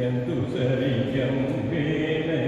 എന്തു സരിക്കും വേലേ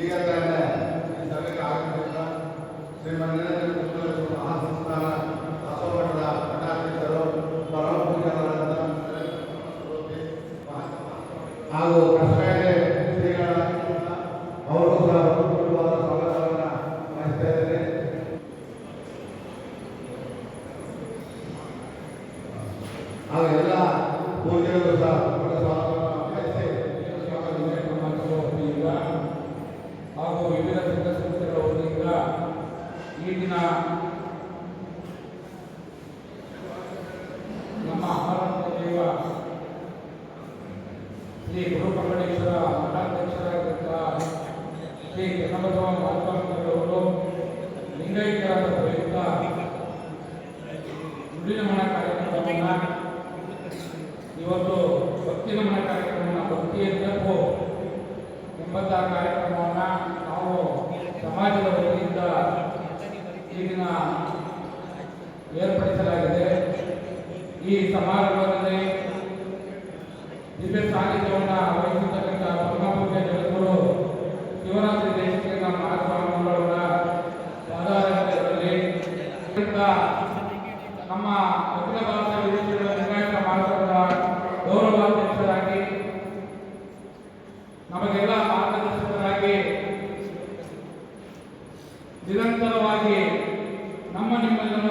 ಈಗ ತಾನೆ ಸಭೆಗೆ ಆಗಮಿಸಿದ ಶ್ರೀ ಮಂಜುನಾಥ ಮಹಾಸಂಸ್ಥಾನ ನಾವು ಸಮಾಜದ ವತಿಯಿಂದ ಈಗಿನ ಏರ್ಪಡಿಸಲಾಗಿದೆ. ಈ ಸಮಾರಂಭದಲ್ಲಿ ದಿವ್ಯ ಸಾನ್ನಿಧ್ಯವನ್ನು ವಹಿಸಿರ್ತಕ್ಕಂಥ ಪರಮಪೂಜ್ಯ ಜಗದ್ಗುರು ಶಿವರಾತ್ರಿ ದೇಶಿಕೇಂದ್ರ ಮಹಾಸ್ವಾಮಿಗಳವರ ಪಾದಾರಗಳಲ್ಲಿ ನಮ್ಮ ಅಖಿಲ ಭಾರತ ವಿದೇಶಗಳ ಲಿಂಗಾಯತ ಮಹಾಸಭಾದ ಗೌರವಾಧ್ಯಕ್ಷರಾಗಿ ನಮಗೆಲ್ಲ ಮಾರ್ಗದರ್ಶಕರಾಗಿ ನಿರಂತರವಾಗಿ ನಮ್ಮ ನಿಮ್ಮೆಲ್ಲರ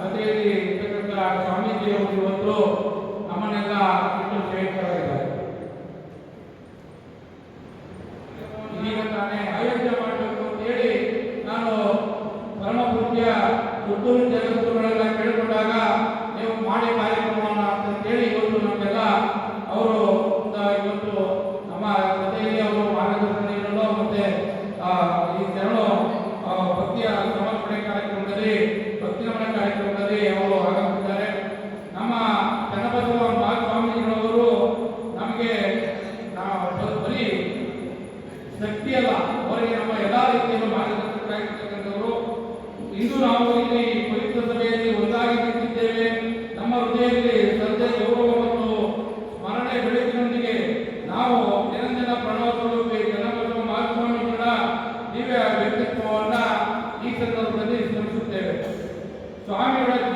ಜೊತೆಯಲ್ಲಿ ಇರ್ತಕ್ಕಂಥ ಸ್ವಾಮೀಜಿಯವರು ಇವತ್ತು ನಮ್ಮನ್ನೆಲ್ಲ ಇಟ್ಟು ಶ್ರೇಷ್ಠರಾಗಿದ್ದಾರೆ சுவாமியோட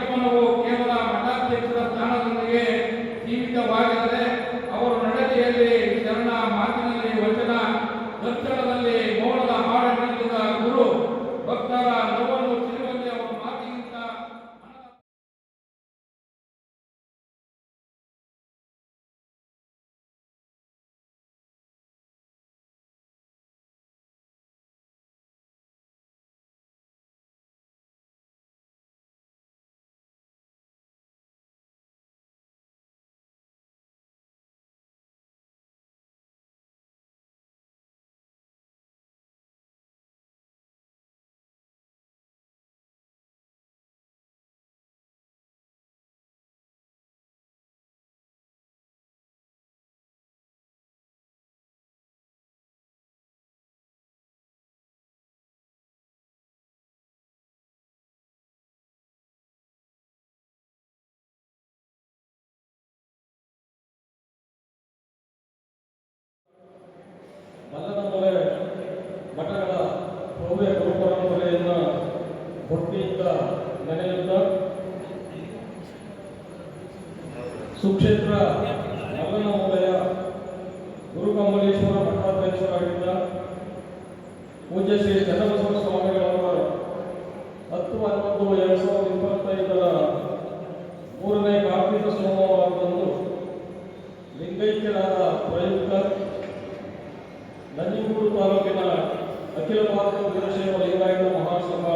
ಭಕ್ತಿಯಿಂದ ನೆನೆಯುತ್ತಾ ಸುಕ್ಷೇತ್ರ ಮಲ್ಲನಮೂಲೆಯ ಗುರುಕಮಲೇಶ್ವರ ಮಠಾಧ್ಯಕ್ಷರಾಗಿದ್ದ ಪೂಜ್ಯ ಶ್ರೀ ಚನ್ನಬಸವ ಸ್ವಾಮಿಗಳವರ ಹತ್ತು ಹನ್ನೊಂದು ಎರಡು ಸಾವಿರದ ಇಪ್ಪತ್ತೈದರ ಮೂರನೇ ಕಾರ್ತಿಕ ಸೋಮವಾರದಂದು ಲಿಂಗೈಕ್ಯರಾದ ಪ್ರಯುಕ್ತ ನಂಜನಗೂಡು ತಾಲೂಕಿನ ಅಖಿಲ ಭಾರತ ವೀರಶೈವ ಲಿಂಗಾಯತ ಮಹಾಸಭಾ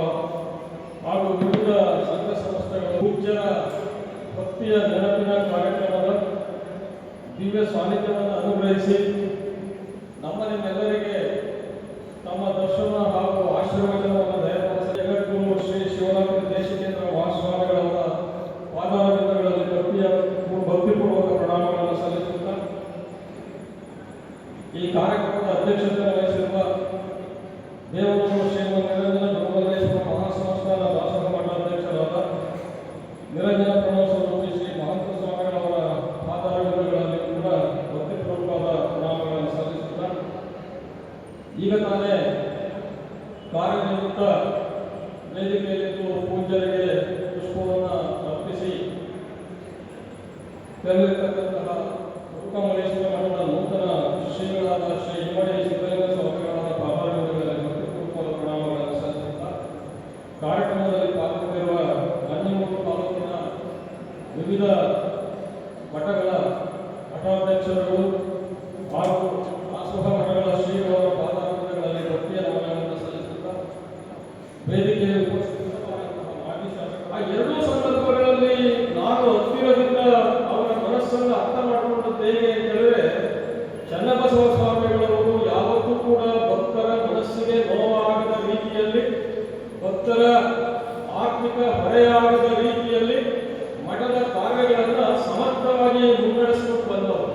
ಹಾಗೂ ವಿವಿಧ ಸಂಘ ಸಂಸ್ಥೆಗಳ ಪೂಜ್ಯರ ಭಕ್ತಿಯ ನೆನಪಿನ ಕಾರ್ಯಕ್ರಮದ ದಿವ್ಯ ಸಾನ್ನಿಧ್ಯವನ್ನು ಅನುಗ್ರಹಿಸಿ ನಮ್ಮ ನಿಮ್ಮೆಲ್ಲರಿಗೆ ತಮ್ಮ ದರ್ಶನ ಹಾಗೂ ಆಶೀರ್ವಚನವನ್ನು ದಯಪಾಲಿಸಿ ಜಗದ್ಗುರು ಶ್ರೀ ಶಿವರಾತ್ರಿ ದೇಶಿಕೇಂದ್ರ ಮಹಾಸ್ವಾಮಿಗಳವರ ಪಾದಾರವಿಂದಗಳಲ್ಲಿ ಭಕ್ತಿಯ ಭಕ್ತಿಪೂರ್ವಕ ಪ್ರಣಾಮಗಳನ್ನು ಸಲ್ಲಿಸುತ್ತಾ ಈ ಕಾರ್ಯಕ್ರಮದ ಅಧ್ಯಕ್ಷತೆ ವಹಿಸಿರುವ ದೇವಗುರು ಶ್ರೀ ನಿರಂಜನ ಮಹಾಸಂಸ್ಥಾನ ದಾಸೋಹ ಮಠಾಧ್ಯಕ್ಷರಾದ ನಿರಂಜನ ಪ್ರಣವ ಸ್ವರೂಪಿ ಶ್ರೀ ಮಹಂತ ಸ್ವಾಮಿಗಳವರ ಪಾದಾರಗಳಲ್ಲಿ ಕೂಡ ಭಕ್ತಿಪೂರ್ವಕವಾದ ಪ್ರಣಾಮಗಳನ್ನು ಸಲ್ಲಿಸುತ್ತಾ ಈಗ ತಾನೇ ಕಾರ್ಯನಿವೃತ್ತ ವೇದಿಕೆಯಲ್ಲಿದ್ದು ಪೂಜ್ಯರಿಗೆ ಪುಷ್ಪವನ್ನು ಅರ್ಪಿಸಿ ತೆರಳಿರ್ತಕ್ಕಂತಹ ವಿವಿಧ ಮಠಗಳ ಮಠಾಧ್ಯಕ್ಷರುಗಳು ಹಾಗೂ ಆಸೋಹ ಮಠಗಳ ಶ್ರೀಗಳ ಪಾದಾರ್ಪಣೆಗಳಲ್ಲಿ ಪ್ರತ್ಯೇಕ ನಮನಗಳನ್ನು ಸಲ್ಲಿಸುತ್ತಾ ವೇದಿಕೆಯಲ್ಲಿ ಎರಡೂ ಸಂದರ್ಭಗಳಲ್ಲಿ ನಾನು ಹತ್ತಿರದಿಂದ ಅವರ ಮನಸ್ಸನ್ನು ಅರ್ಥ ಮಾಡಿಕೊಂಡದ್ದು ಹೇಗೆ ಅಂತ ಹೇಳಿದ್ರೆ ಚನ್ನಬಸವ ಸ್ವಾಮಿಗಳವರು ಯಾವತ್ತೂ ಕೂಡ ಭಕ್ತರ ಮನಸ್ಸಿಗೆ ನೋವಾಗದ ರೀತಿಯಲ್ಲಿ, ಭಕ್ತರ ಆರ್ಥಿಕ ಹೊರೆಯಾಗದ ರೀತಿಯಲ್ಲಿ ಮಠದ ಕಾರ್ಯಗಳನ್ನ ಸಮರ್ಥವಾಗಿ ಮುನ್ನಡೆಸಿಕೊಂಡು ಬಂದವರು.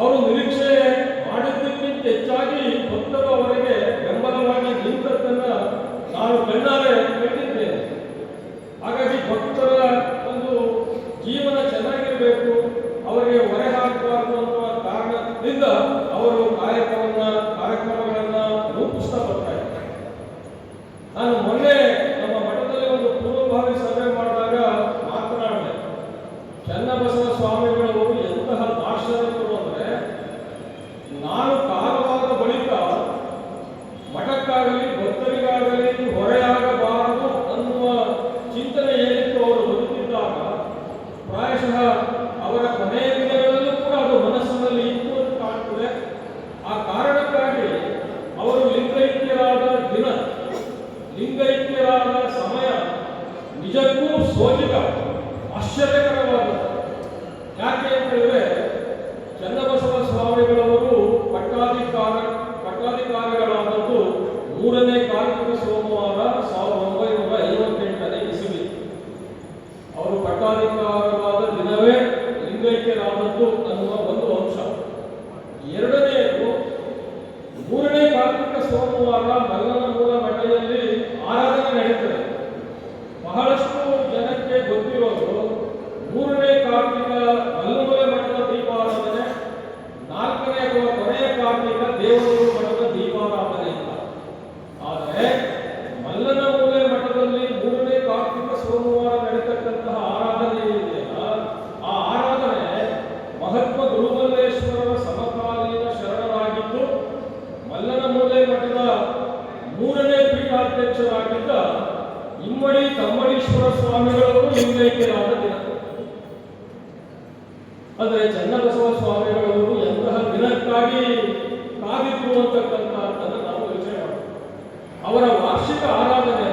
ಅವರು ನಿರೀಕ್ಷೆ ಮಾಡಿದ್ದಕ್ಕಿಂತ ಹೆಚ್ಚಾಗಿ ಭಕ್ತರು ಅವರಿಗೆ ಬೆಂಬಲವಾಗಿ ನಿಂತದ್ದನ್ನ ನಾನು ಕಣ್ಣಾರೆ ಕೇಳಿದ್ದೇನೆ ಹಾಗಾಗಿ ಭಕ್ತರ ಒಂದು ಜೀವನ ಚೆನ್ನಾಗಿರಬೇಕು, ಅವರಿಗೆ ಹೊರೆ ಹಾಕಬಾರದು ಅನ್ನುವ ಕಾರಣದಿಂದ ಅವರು ಕಾರ್ಯಕ್ರಮ ಕಾರ್ಯಕ್ರಮಗಳನ್ನ ರೂಪಿಸ್ತಾ ಬರ್ತಾ ಇದ್ದಾರೆ. ನಾನು Jesus foi, diga. A chega ಆದರೆ ಚನ್ನಬಸವ ಸ್ವಾಮಿಗಳವರು ಎಂತಹ ದಿನಕ್ಕಾಗಿ ಕಾದಿತ್ತು ಅಂತ ನಾವು ವಿಚಾರ ಅವರ ವಾರ್ಷಿಕ ಆರಾಧನೆ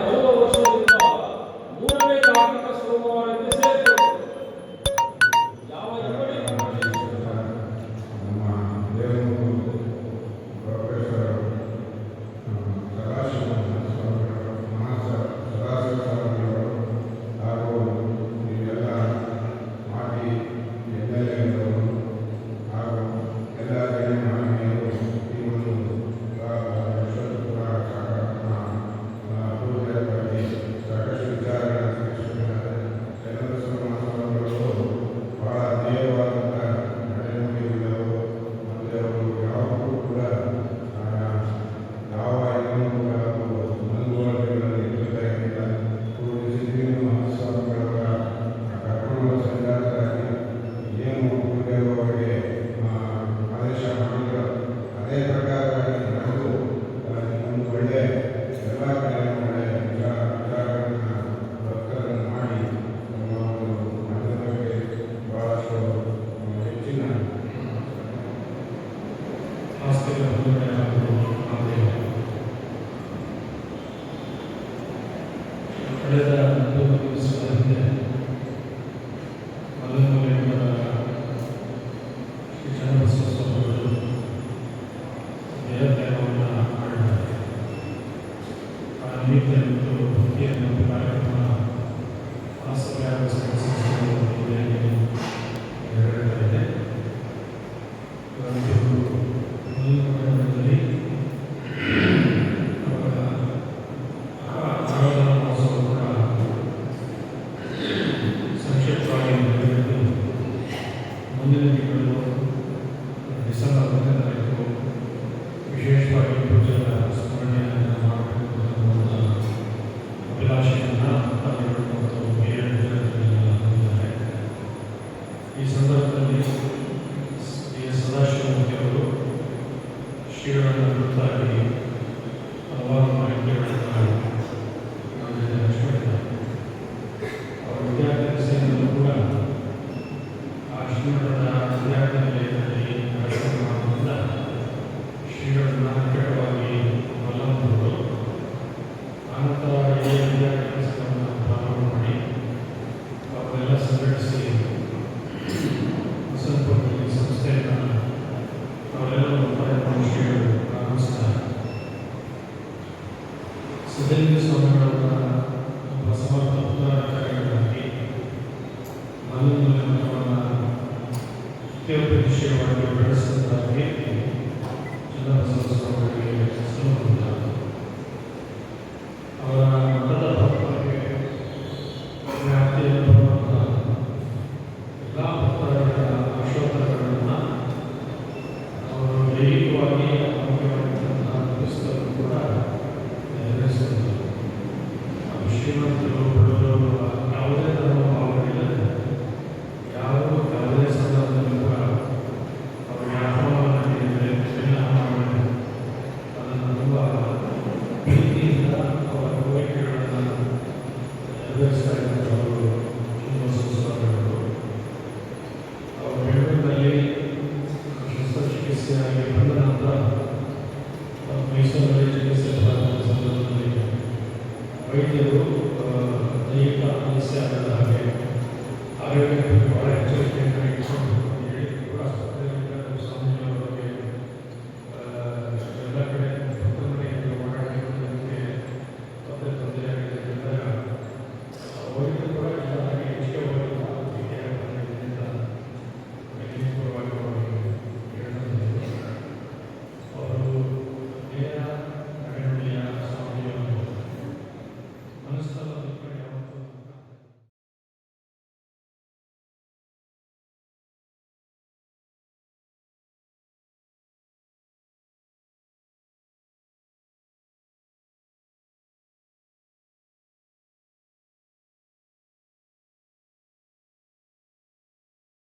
ದೇವರ ಅವರ ನಿತ್ಯ ಮತ್ತು ಭಕ್ತಿಯನ್ನು ಪ್ರಾರಂಭಿಸಿ